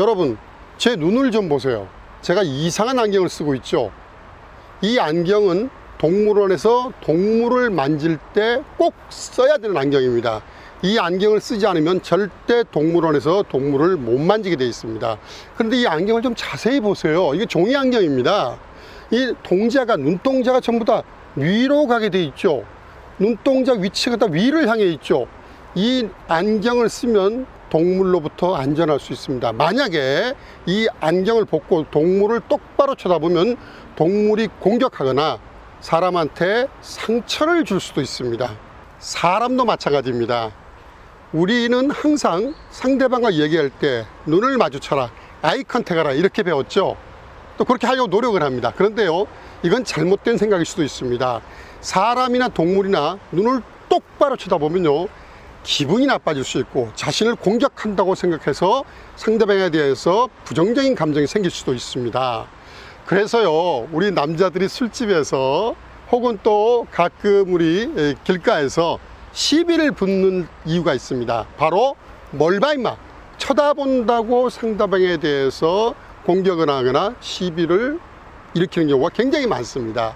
여러분, 제 눈을 좀 보세요. 제가 이상한 안경을 쓰고 있죠. 이 안경은 동물원에서 동물을 만질 때 꼭 써야 되는 안경입니다. 이 안경을 쓰지 않으면 절대 동물원에서 동물을 못 만지게 되어 있습니다. 그런데 이 안경을 좀 자세히 보세요. 이게 종이 안경입니다. 이 동자가, 눈동자가 전부 다 위로 가게 되어 있죠. 눈동자 위치가 다 위를 향해 있죠. 이 안경을 쓰면 동물로부터 안전할 수 있습니다. 만약에 이 안경을 벗고 동물을 똑바로 쳐다보면 동물이 공격하거나 사람한테 상처를 줄 수도 있습니다. 사람도 마찬가지입니다. 우리는 항상 상대방과 얘기할 때 눈을 마주쳐라, 아이 컨택하라 이렇게 배웠죠. 또 그렇게 하려고 노력을 합니다. 그런데요, 이건 잘못된 생각일 수도 있습니다. 사람이나 동물이나 눈을 똑바로 쳐다보면요, 기분이 나빠질 수 있고 자신을 공격한다고 생각해서 상대방에 대해서 부정적인 감정이 생길 수도 있습니다. 그래서요, 우리 남자들이 술집에서 혹은 또 가끔 우리 에, 길가에서 시비를 붙는 이유가 있습니다. 바로 뭘봐 임마 쳐다본다고 상대방에 대해서 공격을 하거나 시비를 일으키는 경우가 굉장히 많습니다.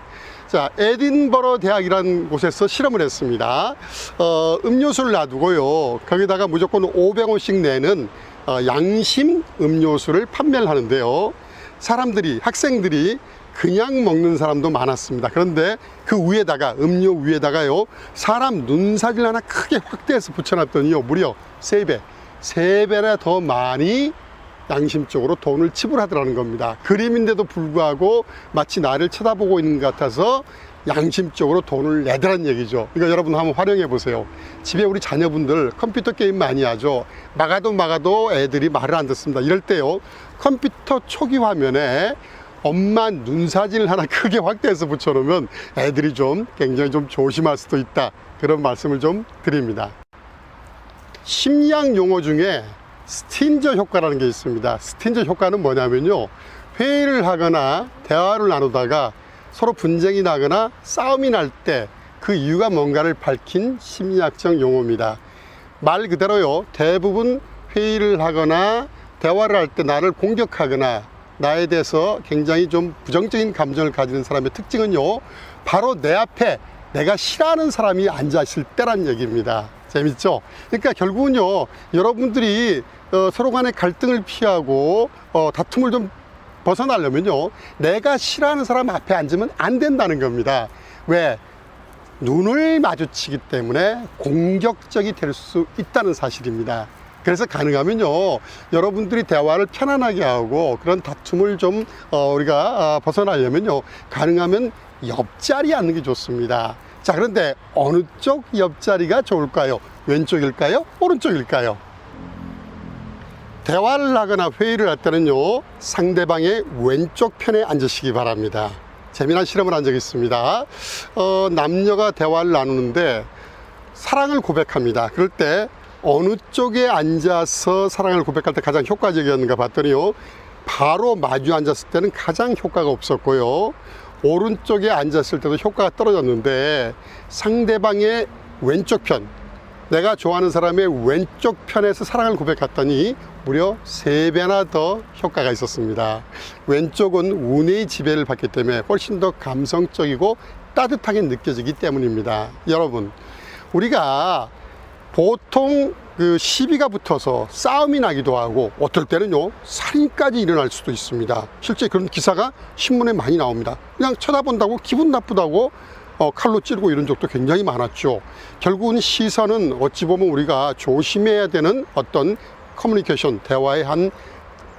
자, 에딘버러 대학이라는 곳에서 실험을 했습니다. 어, 음료수를 놔두고요. 거기다가 무조건 500원씩 내는 어, 양심 음료수를 판매를 하는데요. 사람들이, 학생들이 그냥 먹는 사람도 많았습니다. 그런데 그 위에다가, 음료 위에다가요, 사람 눈사진 하나 크게 확대해서 붙여놨더니요, 무려 세배세배나 더 많이 양심적으로 돈을 지불하더라는 겁니다. 그림인데도 불구하고 마치 나를 쳐다보고 있는 것 같아서 양심적으로 돈을 내더란 얘기죠. 이거 여러분 한번 활용해 보세요. 집에 우리 자녀분들 컴퓨터 게임 많이 하죠. 막아도 막아도 애들이 말을 안 듣습니다. 이럴 때요. 컴퓨터 초기 화면에 엄마 눈 사진을 하나 크게 확대해서 붙여놓으면 애들이 좀 굉장히 좀 조심할 수도 있다. 그런 말씀을 좀 드립니다. 심리학 용어 중에 스틴저 효과라는 게 있습니다. 스틴저 효과는 뭐냐면요. 회의를 하거나 대화를 나누다가 서로 분쟁이 나거나 싸움이 날 때 그 이유가 뭔가를 밝힌 심리학적 용어입니다. 말 그대로요. 대부분 회의를 하거나 대화를 할 때 나를 공격하거나 나에 대해서 굉장히 좀 부정적인 감정을 가지는 사람의 특징은요. 바로 내 앞에 내가 싫어하는 사람이 앉아 있을 때란 얘기입니다. 재밌죠? 그러니까 결국은요, 여러분들이 어, 서로 간의 갈등을 피하고 어, 다툼을 좀 벗어나려면요, 내가 싫어하는 사람 앞에 앉으면 안 된다는 겁니다. 왜? 눈을 마주치기 때문에 공격적이 될 수 있다는 사실입니다. 그래서 가능하면요, 여러분들이 대화를 편안하게 하고 그런 다툼을 좀 어, 우리가 아, 벗어나려면요, 가능하면 옆자리에 앉는 게 좋습니다. 자, 그런데 어느 쪽 옆자리가 좋을까요? 왼쪽일까요? 오른쪽일까요? 대화를 하거나 회의를 할 때는요, 상대방의 왼쪽 편에 앉으시기 바랍니다. 재미난 실험을 한 적이 있습니다. 어, 남녀가 대화를 나누는데 사랑을 고백합니다. 그럴 때 어느 쪽에 앉아서 사랑을 고백할 때 가장 효과적이었는가 봤더니요, 바로 마주 앉았을 때는 가장 효과가 없었고요. 오른쪽에 앉았을 때도 효과가 떨어졌는데 상대방의 왼쪽 편, 내가 좋아하는 사람의 왼쪽 편에서 사랑을 고백했더니 무려 세배나더 효과가 있었습니다. 왼쪽은 운의 지배를 받기 때문에 훨씬 더 감성적이고 따뜻하게 느껴지기 때문입니다. 여러분, 우리가 보통 그 시비가 붙어서 싸움이 나기도 하고 어떨 때는요 살인까지 일어날 수도 있습니다. 실제 그런 기사가 신문에 많이 나옵니다. 그냥 쳐다본다고 기분 나쁘다고 어, 칼로 찌르고 이런 적도 굉장히 많았죠. 결국은 시선은 어찌 보면 우리가 조심해야 되는 어떤 커뮤니케이션 대화의 한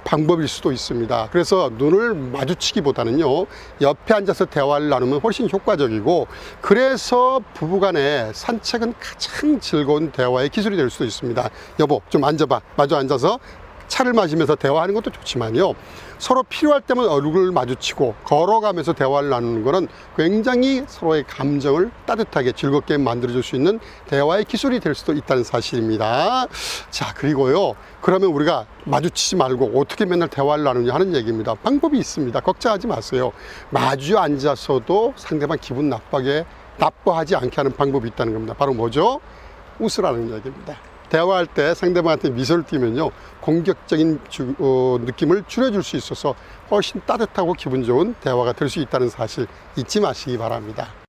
방법일 수도 있습니다. 그래서 눈을 마주치기보다는요, 옆에 앉아서 대화를 나누면 훨씬 효과적이고, 그래서 부부간의 산책은 가장 즐거운 대화의 기술이 될 수도 있습니다. 여보, 좀 앉아봐. 마주 앉아서 차를 마시면서 대화하는 것도 좋지만요. 서로 필요할 때만 얼굴을 마주치고 걸어가면서 대화를 나누는 것은 굉장히 서로의 감정을 따뜻하게 즐겁게 만들어줄 수 있는 대화의 기술이 될 수도 있다는 사실입니다. 자, 그리고요. 그러면 우리가 마주치지 말고 어떻게 맨날 대화를 나누냐 하는 얘기입니다. 방법이 있습니다. 걱정하지 마세요. 마주 앉아서도 상대방 기분 나쁘게, 나빠하지 않게 하는 방법이 있다는 겁니다. 바로 뭐죠? 웃으라는 얘기입니다. 대화할 때 상대방한테 미소를 띠면요 공격적인 주- 어, 느낌을 줄여줄 수 있어서 훨씬 따뜻하고 기분 좋은 대화가 될 수 있다는 사실 잊지 마시기 바랍니다.